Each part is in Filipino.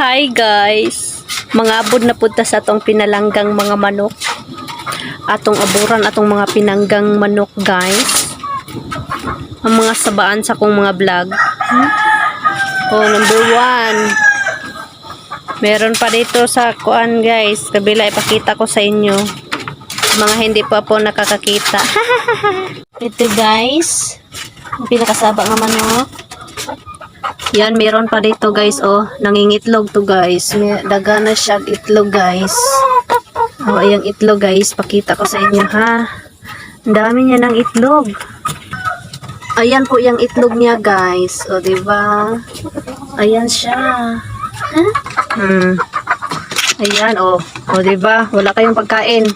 Hi guys! Mga abod na punta sa atong pinalanggang mga manok. Atong aburan atong mga pinanggang manok guys. Ang mga sabaan sa kong mga vlog. Oh, number one. Meron pa dito sa kuan guys. Kabila ipakita ko sa inyo. Mga hindi pa po nakakakita. Ito guys. Ang pinakasaba nga manok. Yan, meron pa dito guys, oh. Nangingitlog to guys. May daga na siya itlog guys. Oh, ayang itlog guys. Pakita ko sa inyo ha. Ang dami niya ng itlog. Ayan po yung itlog niya guys. O, di ba? Ayan siya. Huh? Hmm. Ayan, oh. O, di ba? Wala kayong pagkain.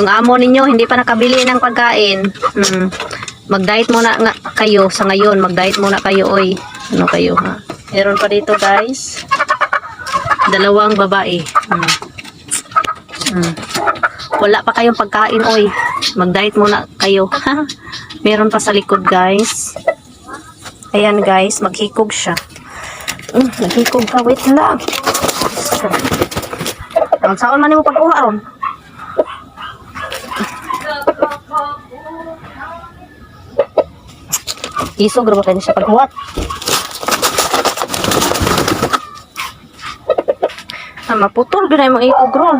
Yung amo ninyo, hindi pa nakabili ng pagkain. Hmm. Mag-diet muna nga kayo sa ngayon. Mag-diet muna kayo, oy. Ano kayo, ha? Meron pa dito, guys. Dalawang babae. Hmm. Hmm. Wala pa kayong pagkain, oy. Mag-diet muna kayo. Meron pa sa likod, guys. Ayan, guys. Maghikog siya. Hmm, naghikog ka. Wait lang. Ang saon man mo pag-uha, Isog, grabe kayo siya paghuwat. Ah, maputol, binay mga ikog ron.